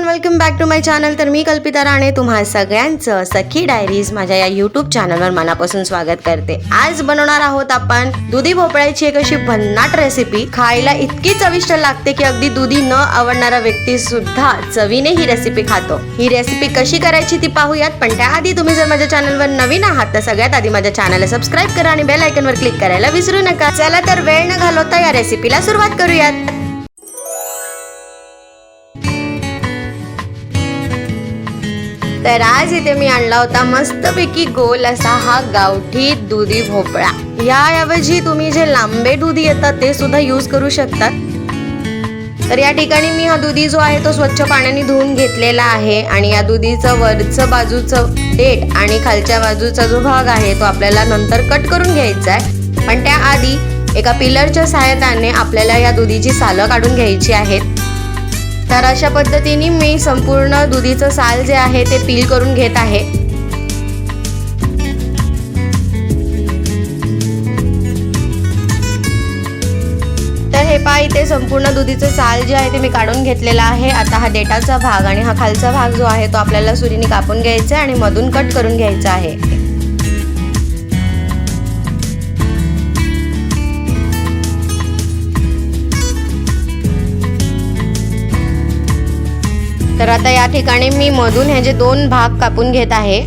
Everyone welcome back to my channel तर मी कल्पिता राणे तुम्हा सगळ्यांचं सखी डायरीज माझ्या या युट्यूब चॅनलवर मनापासून स्वागत करते. आज बनवणार आहोत आपण दुधी भोपळ्याची एक अशी भन्नाट रेसिपी खायला इतकी चविष्ट लागते की अगदी दुधी न आवडणारा व्यक्ती सुद्धा चवीने ही रेसिपी खातो. ही रेसिपी कशी करायची ती पाहूयात पण त्याआधी तुम्ही जर माझ्या चॅनलवर नवीन आहात तर सगळ्यात आधी माझ्या चॅनलला सबस्क्राईब करा आणि बेल आयकनवर क्लिक करायला विसरू नका. चला तर वेळ न घालवता या रेसिपीला सुरुवात करूयात. तर आज इथे मी आणला होता मस्तपैकी गोल असा हा गावठी दुधी भोपळा. याऐवजी तुम्ही जे लांबे दुधी येतात ते सुद्धा यूज करू शकतात. तर या ठिकाणी मी हा दुधी जो आहे तो स्वच्छ पाण्याने धुवून घेतलेला आहे आणि या दुधीचं वरचं बाजूचं डेट आणि खालच्या बाजूचा जो भाग आहे तो आपल्याला नंतर कट करून घ्यायचा आहे. पण त्याआधी एका पिलरच्या सहाय्याने आपल्याला या दुधीची सालं काढून घ्यायची आहेत. तर अशा पद्धतीने मी संपूर्ण दुधीचं साल जे आहे ते पील करून घेत आहे. तर हे पहा इथे संपूर्ण दुधीचं साल जे आहे ते मी काढून घेतलेलं आहे. आता हा डेटाचा भाग आणि हा खालचा भाग जो आहे तो आपल्याला सुरीने कापून घ्यायचा आहे आणि मधून कट करून घ्यायचा आहे. तर आता या ठिकाणी मी मधून ह्याचे दोन भाग कापून घेत आहे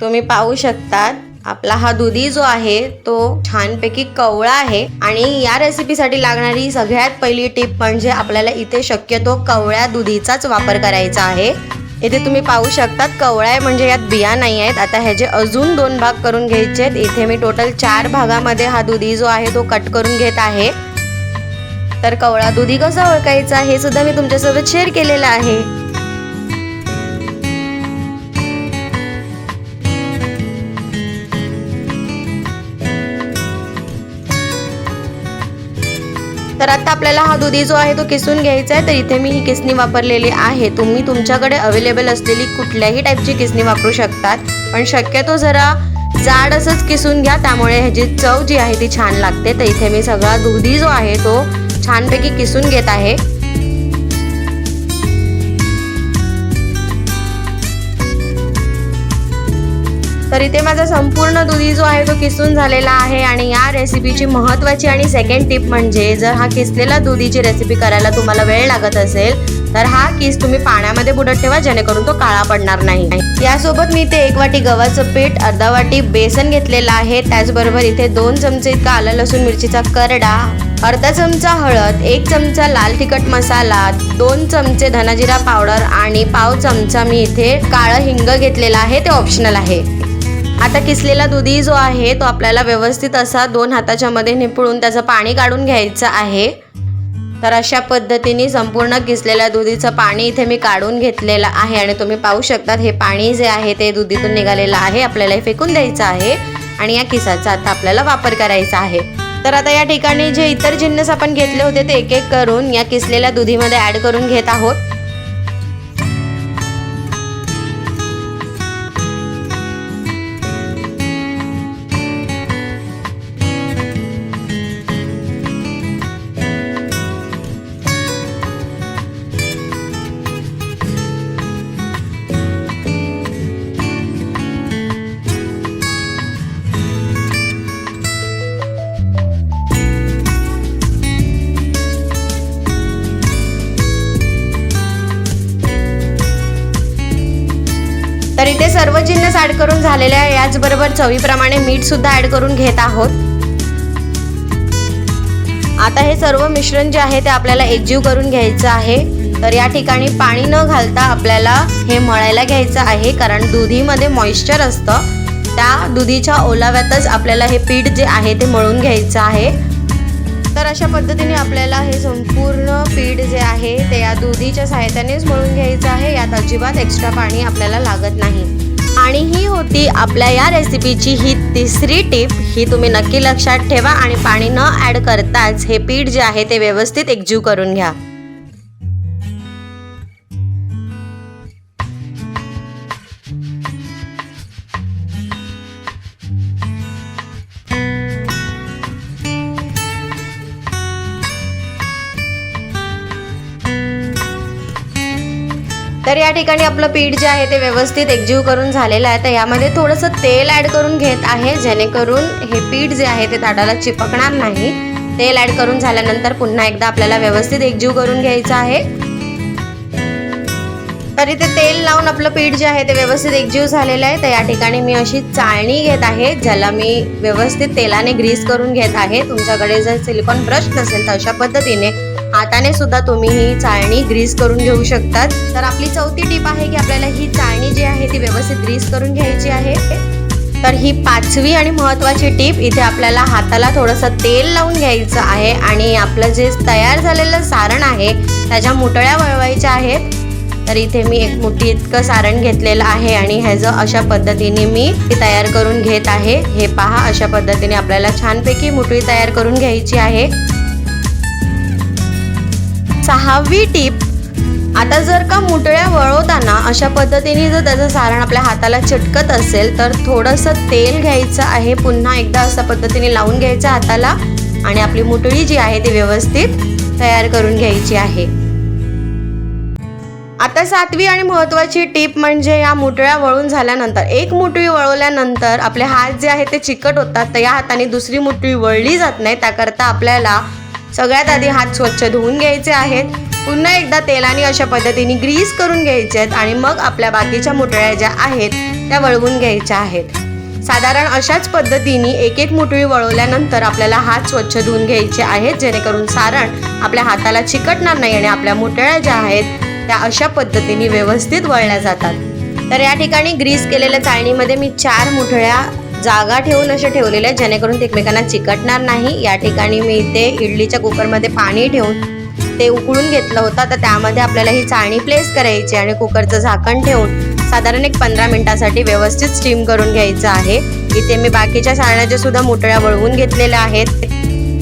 तुम्ही पाहू शकतात. आपला हा दुधी जो आहे तो छानपैकी कवळा आहे आणि या रेसिपीसाठी लागणारी सगळ्यात पहिली टीप म्हणजे आपल्याला इथे शक्यतो कवळ्या दुधीचाच वापर करायचा आहे. इथे तुम्ही पाहू शकतात कवळा आहे म्हणजे यात बिया नाही आहेत. आता ह्याचे अजून दोन भाग करून घ्यायचे आहेत इथे मी टोटल चार भागामध्ये हा दुधी जो आहे तो कट करून घेत आहे. तर कवळा दुधी कसा ओळखायचा हे सुद्धा मी तुमच्यासोबत शेअर केलेलं आहे. तर आता आपल्याला हा दुधी जो आहे तो किसून घ्यायचा आहे तर इथे मी ही किसणी वापरलेली आहे. तुम्ही तुमच्याकडे अवेलेबल असलेली कुठल्याही टाईपची किसणी वापरू शकतात. पण शक्यतो जरा जाड असंच किसून घ्या त्यामुळे ह्याची चव जी आहे ती छान लागते. तर इथे मी सगळा दुधी जो आहे तो छानपैकी किसून घेत आहे. तर इथे माझा संपूर्ण दुधी जो आहे तो किसून झालेला आहे आणि या रेसिपीची महत्वाची आणि सेकंड टिप म्हणजे जर हा किसलेला दुधीची रेसिपी करायला तुम्हाला वेळ लागत असेल तर हा किस तुम्ही पाण्यामध्ये बुडत ठेवा जेणेकरून तो काळा पडणार नाही. यासोबत मी इथे एक वाटी गव्हाचं पीठ अर्धा वाटी बेसन घेतलेलं आहे. त्याचबरोबर इथे दोन चमचे इतका आलं लसूण मिरचीचा करडा अर्धा चमचा हळद एक चमचा लाल तिखट मसाला दोन चमचे धनाजिरा पावडर आणि पाव चमचा मी इथे काळं हिंग घेतलेला आहे ते ऑप्शनल आहे. आता किसलेला दुधी जो आहे तो आपल्याला व्यवस्थित असा दोन हाताच्या मध्ये निपळून त्याचं पाणी काढून घ्यायचं आहे. तर अशा पद्धतीने संपूर्ण किसलेल्या दुधीचं पाणी इथे मी काढून घेतलेलं आहे आणि तुम्ही पाहू शकतात हे पाणी जे आहे ते दुधीतून निघालेलं आहे आपल्याला हे फेकून द्यायचं आहे आणि या किसाचा आता आपल्याला वापर करायचा आहे. तर आता या ठिकाणी जे इतर जिन्नस आपण घेतले होते ते एक एक करून या किसलेल्या दुधीमध्ये ॲड करून घेत आहोत. तर इथे सर्व जिन्नस ऍड करून झालेले आहे. याचबरोबर चवीप्रमाणे मीठ सुद्धा ऍड करून घेत आहोत. आता हे सर्व मिश्रण जे आहे ते आपल्याला एकजीव करून घ्यायचं आहे. तर या ठिकाणी पाणी न घालता आपल्याला हे मळायला घ्यायचं आहे. कारण दुधीमध्ये मॉइश्चर असतं. त्या दुधीच्या ओलाव्यातच आपल्याला हे पीठ जे आहे ते मळून घ्यायचं आहे. तर अशा पद्धतीने आपल्याला हे संपूर्ण पीठ जे आहे ते या दुधीच्या सहाय्यानेच मळून घ्यायचं आहे. यात अजिबात एक्स्ट्रा पाणी आपल्याला लागत नाही. आणि ही होती आपल्या या रेसिपीची ही तिसरी टिप ही तुम्ही नक्की लक्षात ठेवा आणि पाणी न ॲड करताच हे पीठ जे आहे ते व्यवस्थित एकजीव करून घ्या. तर या ठिकाणी आपलं पीठ जे आहे ते व्यवस्थित एकजीव करून झालेलं आहे. तर यामध्ये थोडंसं तेल ॲड करून घेत आहे जेणेकरून हे पीठ जे आहे ते ताटाला चिपकणार नाही. तेल ॲड करून झाल्यानंतर पुन्हा एकदा आपल्याला व्यवस्थित एकजीव करून घ्यायचं आहे. तर इथे तेल लावून आपलं पीठ जे आहे ते व्यवस्थित एकजीव झालेलं आहे. तर या ठिकाणी मी अशी चाळणी घेत आहे ज्याला मी व्यवस्थित तेलाने ग्रीस करून घेत आहे. तुमच्याकडे जर सिलिकॉन ब्रश नसेल तर अशा पद्धतीने हाताने सुद्धा तुम्ही ही चाळणी ग्रीस करून घेऊ शकतात. तर आपली चौथी टीप आहे की आपल्याला ही चाळणी जी आहे ती व्यवस्थित ग्रीस करून घ्यायची आहे. तर ही पाचवी आणि महत्त्वाची टीप इथे आपल्याला हाताला थोडंसं तेल लावून घ्यायचं आहे आणि आपलं जे तयार झालेलं सारण आहे त्याच्या मुटळ्या वळवायच्या आहेत. तर इथे मी एक मुठी इतकं सारण घेतलेलं आहे आणि ह्याचं अशा पद्धतीने मी ते तयार करून घेत आहे. हे पहा अशा पद्धतीने आपल्याला छानपैकी मुठळी तयार करून घ्यायची आहे. सहावी टीप. आता जर का मुटळ्या वळवताना अशा पद्धतीने जर त्याचं सारण आपल्या हाताला चिटकत असेल तर थोडंसं तेल घ्यायचं आहे. पुन्हा एकदा अशा पद्धतीने लावून घ्यायचं हाताला आणि आपली मुटळी जी आहे ती व्यवस्थित तयार करून घ्यायची आहे. आता सातवी आणि महत्त्वाची टीप म्हणजे या मुटळ्या वळून झाल्यानंतर. एक मुटळी वळवल्यानंतर आपले हात जे आहेत ते चिकट होतात तर या हाताने दुसरी मुटळी वळली जात नाही. त्याकरता आपल्याला सगळ्यात आधी हात स्वच्छ धुवून घ्यायचे आहेत. पुन्हा एकदा तेलाने अशा पद्धतीने ग्रीस करून घ्यायचे आहेत आणि मग आपल्या बाकीच्या मुटळ्या ज्या आहेत त्या वळवून घ्यायच्या आहेत. साधारण अशाच पद्धतीने एक एक मुटळी वळवल्यानंतर आपल्याला हात स्वच्छ धुवून घ्यायचे आहेत. जेणेकरून सारण आपल्या हाताला चिकटणार नाही आणि आपल्या मुटळ्या ज्या आहेत त्या अशा पद्धतीने व्यवस्थित वळल्या जातात. तर या ठिकाणी ग्रीस केलेल्या चाळणीमध्ये मी चार मुठळ्या जागा ठेवून असे ठेवलेले आहेत जेणेकरून ते एकमेकांना चिकटणार नाही. या ठिकाणी मी इथे इडलीच्या कुकरमध्ये पाणी ठेवून ते उकळून घेतलं होतं. तर त्यामध्ये आपल्याला ही चाळणी प्लेस करायची आणि कुकरचं झाकण ठेवून साधारण एक पंधरा मिनिटासाठी व्यवस्थित स्टीम करून घ्यायचं आहे. इथे मी बाकीच्या सारण्याच्या सुद्धा मुठळ्या वळवून घेतलेल्या आहेत.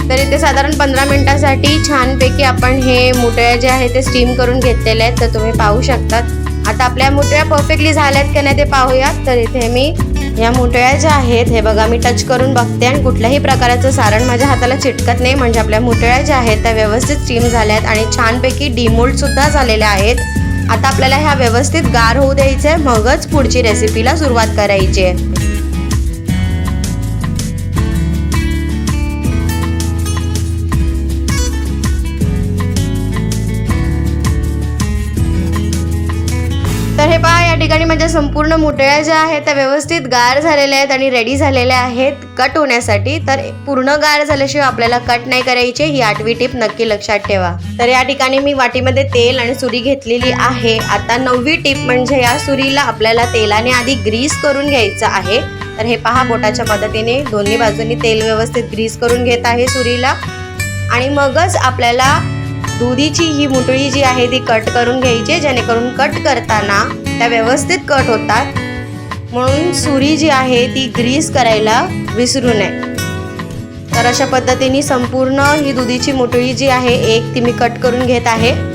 तर इथे साधारण पंधरा मिनिटासाठी छानपैकी आपण हे मुटळ्या जे आहे ते स्टीम करून घेतलेले आहेत. तर तुम्ही पाहू शकतात. आता आपल्या मुटळ्या परफेक्टली झाल्यात का नाही ते पाहूयात. तर इथे मी या मुटळ्या ज्या आहेत हे बघा मी टच करून बघते आणि कुठल्याही प्रकाराचं सारण माझ्या हाताला चिटकत नाही. म्हणजे आपल्या मुटळ्या ज्या आहेत त्या व्यवस्थित स्टीम झाल्या आहेत आणि छानपैकी डिमोल्ड सुद्धा झालेल्या आहेत. आता आपल्याला ह्या व्यवस्थित गार होऊ द्यायचं आहे मगच पुढची रेसिपीला सुरुवात करायची आहे. तर हे पहा ठिकाणी माझ्या संपूर्ण मुटळ्या ज्या आहेत त्या व्यवस्थित गार झालेल्या आहेत आणि रेडी झालेल्या आहेत. कट होण्यासाठी. तर पूर्ण गार झाल्याशिवाय आपल्याला कट नाही करायचे. ही आठवी टीप नक्की लक्षात ठेवा. तर या ठिकाणी मी वाटीमध्ये तेल आणि सुरी घेतलेली आहे. आता नववी टीप म्हणजे या सुरीला आपल्याला तेलाने आधी ग्रीस करून घ्यायचं आहे. तर हे पहा बोटाच्या मदतीने दोन्ही बाजूनी तेल व्यवस्थित ग्रीस करून घेत आहे सुरीला. आणि मगच आपल्याला दुधीची ही मुटळी जी आहे ती कट करून घ्यायची जेणेकरून कट करताना त्या व्यवस्थित कट होतात. म्हणून सुरी जी आहे ती ग्रीस करायला विसरू नये. तर अशा पद्धतीने संपूर्ण ही दुधीची मुटळी जी आहे एक ती मी कट करून घेत आहे.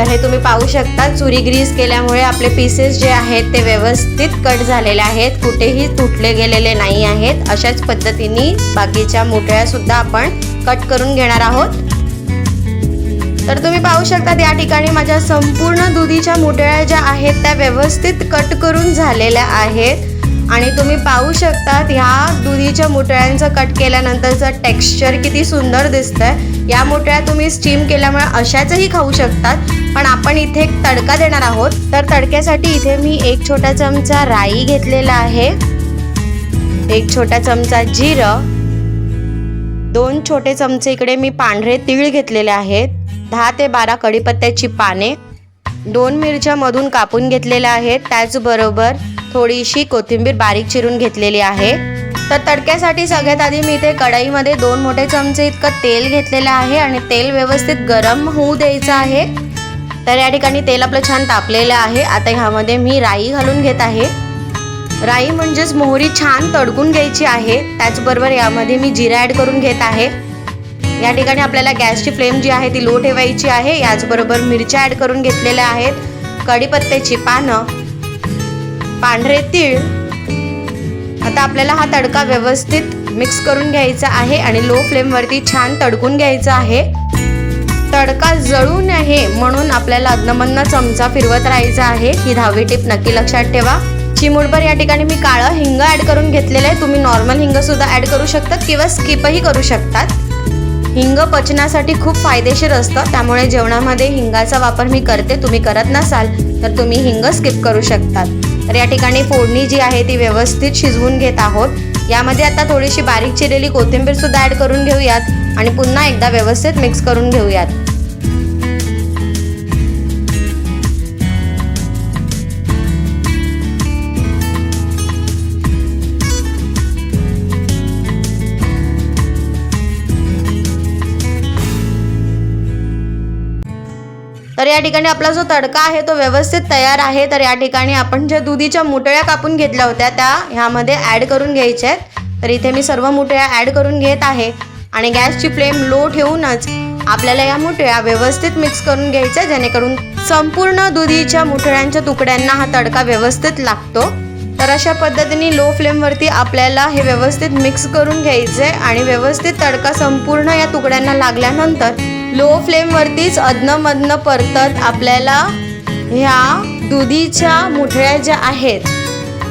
तर हे तुम्ही पाहू शकता चुरी ग्रीस केल्यामुळे आपले पीसेस जे आहेत ते व्यवस्थित कट झालेले आहेत. कुठेही तुटले गेलेले नाही आहेत. अशाच पद्धतीने बाकीच्या मुठळ्या सुद्धा आपण कट करून घेणार आहोत. तर तुम्ही पाहू शकता या ठिकाणी माझ्या संपूर्ण दुधीच्या मुठळ्या ज्या आहेत त्या व्यवस्थित कट करून झालेल्या आहेत. आणि तुम्ही पाहू शकतात ह्या दुधीच्या मुठळ्यांचं कट केल्यानंतरचं टेक्स्चर किती सुंदर दिसतंय. या मुठळ्या तुम्ही स्टीम केल्यामुळे अशाचही खाऊ शकतात. पण आपण इथे एक तडका देणार आहोत. तर तडक्यासाठी इथे मी एक छोटा चमचा राई घेतलेला आहे. एक छोटा चमचा जिरं. दोन छोटे चमचे इकडे मी पांढरे तीळ घेतलेले आहेत. दहा ते बारा कढीपत्त्याची पाने. दोन मिरच्या मधून कापून घेतलेल्या आहेत. त्याचबरोबर थोडीशी कोथिंबीर बारीक चिरून घेतलेली आहे. तर तडक्यासाठी सगळ्यात आधी मी इथे कढईमध्ये दोन मोठे चमचे इतकं तेल घेतलेलं आहे आणि तेल व्यवस्थित गरम होऊ द्यायचं आहे. तर या ठिकाणी तेल आपलं छान तापलेलं आहे. आता ह्यामध्ये मी राई घालून घेत आहे. राई म्हणजेच मोहरी छान तडकून घ्यायची आहे. त्याचबरोबर यामध्ये मी जिरा ॲड करून घेत आहे. या ठिकाणी आपल्याला गॅसची फ्लेम जी आहे ती लो ठेवायची आहे. याचबरोबर मिरच्या ॲड करून घेतलेल्या आहेत. कढीपत्त्याची पानं पांढरे तीळ. आता आपल्याला हा तडका व्यवस्थित मिक्स करून घ्यायचा आहे आणि लो फ्लेमवरती छान तडकून घ्यायचा आहे. तडका जळू नये म्हणून आपल्याला अन्नमन्न चमचा फिरवत राहायचा आहे. ही दहावी टीप नक्की लक्षात ठेवा. चिमूडभर या ठिकाणी मी काळं हिंग ॲड करून घेतलेलं आहे. तुम्ही नॉर्मल हिंग सुद्धा ॲड करू शकतात किंवा स्किपही करू शकतात. हिंग पचनासाठी खूप फायदेशीर असतं. त्यामुळे जेवणामध्ये हिंगाचा वापर मी करते. तुम्ही करत नसाल तर तुम्ही हिंग स्किप करू शकतात. तर या ठिकाणी फोडणी जी आहे ती व्यवस्थित शिजवून घेत आहोत. यामध्ये आता थोडीशी बारीक चिरलेली कोथिंबीर सुद्धा ॲड करून घेऊयात आणि पुन्हा एकदा व्यवस्थित मिक्स करून घेऊयात. तर या ठिकाणी आपला जो तडका आहे तो व्यवस्थित तयार आहे. तर या ठिकाणी आपण ज्या दुधीच्या मुटळ्या कापून घेतल्या होत्या त्या ह्यामध्ये ॲड करून घ्यायच्या आहेत. तर इथे मी सर्व मुटळ्या ॲड करून घेत आहे. आणि गॅसची फ्लेम लो ठेवूनच आपल्याला या मुठळ्या व्यवस्थित मिक्स करून घ्यायच्या जेणेकरून संपूर्ण दुधीच्या मुठळ्यांच्या तुकड्यांना हा तडका व्यवस्थित लागतो. तर अशा पद्धतीने लो फ्लेमवरती आपल्याला हे व्यवस्थित मिक्स करून घ्यायचं आहे आणि व्यवस्थित तडका संपूर्ण या तुकड्यांना लागल्यानंतर लो फ्लेमवरतीच अदनमधनं परतत आपल्याला ह्या दुधीच्या मुठळ्या ज्या आहेत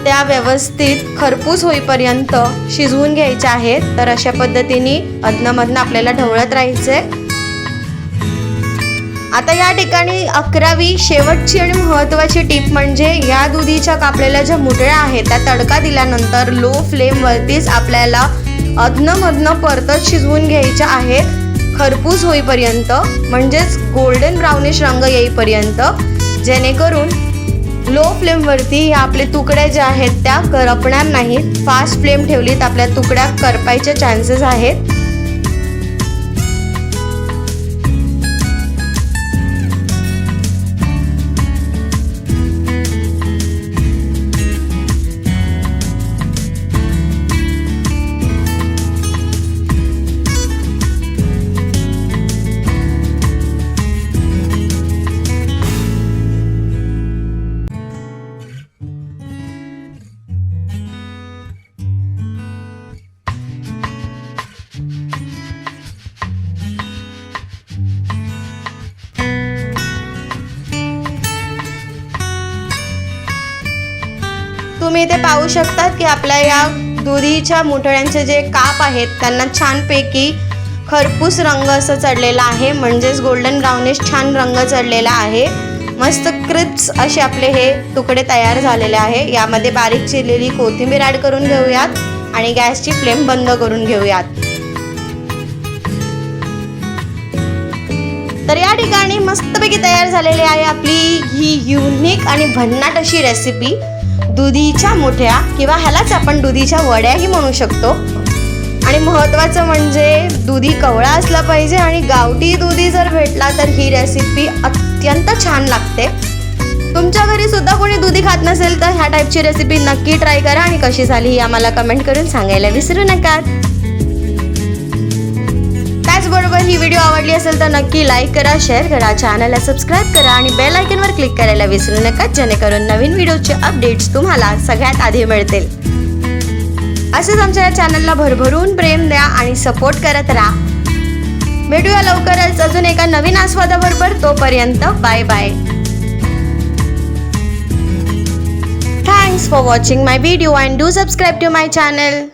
त्या व्यवस्थित खरपूस होईपर्यंत शिजवून घ्यायच्या आहेत. तर अशा पद्धतीने अदनमधनं आपल्याला ढवळत राहायचंय. आता या ठिकाणी अकरावी शेवटची आणि महत्त्वाची टीप म्हणजे या दुधीच्या कापलेल्या ज्या मुठळ्या आहेत त्या तडका दिल्यानंतर लो फ्लेमवरतीच आपल्याला अधनमधनं परतत शिजवून घ्यायच्या आहेत. खरपूस होईपर्यंत म्हणजेच गोल्डन ब्राउनिश रंग येईपर्यंत जेणेकरून लो फ्लेमवरती ह्या आपले तुकड्या ज्या आहेत त्या करपणार नाहीत. फास्ट फ्लेम ठेवलीत आपल्या तुकड्या करपायचे चान्सेस आहेत. तुम्ही इथे पाहू शकतात की आपल्या या दुधीच्या मुठळ्यांचे जे काप आहेत त्यांना छानपैकी खरपूस रंग असं चढलेला आहे. म्हणजेच गोल्डन ब्राउनिश छान रंग चढलेला आहे. मस्त क्रिप्स असे आपले हे तुकडे तयार झालेले आहे. यामध्ये बारीक चिरलेली कोथिंबीर ॲड करून घेऊयात आणि गॅसची फ्लेम बंद करून घेऊयात. तर या ठिकाणी मस्तपैकी तयार झालेली आहे आपली ही युनिक आणि भन्नाट अशी रेसिपी दुधीच्या मुठ्या किंवा ह्यालाच आपण दुधीच्या वड्याही म्हणू शकतो. आणि महत्त्वाचं म्हणजे दुधी कवळा असला पाहिजे आणि गावठी दुधी जर भेटला तर ही रेसिपी अत्यंत छान लागते. तुमच्या घरी सुद्धा कोणी दुधी खात नसेल तर ह्या टाईपची रेसिपी नक्की ट्राय करा आणि कशी झाली ही आम्हाला कमेंट करून सांगायला विसरू नका. त्याचबरोबर ही व्हिडिओ आवडली असेल तर नक्की लाईक करा शेअर करा चॅनलला सबस्क्राईब करा आणि बेल आयकनवर क्लिक करायला विसरू नका जेणेकरून नवीन व्हिडिओचे अपडेट्स तुम्हाला सगळ्यात आधी मिळतील. असेच आमच्या या चॅनलला भरभरून प्रेम द्या आणि सपोर्ट करत राहा. भेटूया लवकरच. अजून एका नवीन आस्वादाबरोबर तोपर्यंत bye bye thanks for watching my video and do subscribe to my channel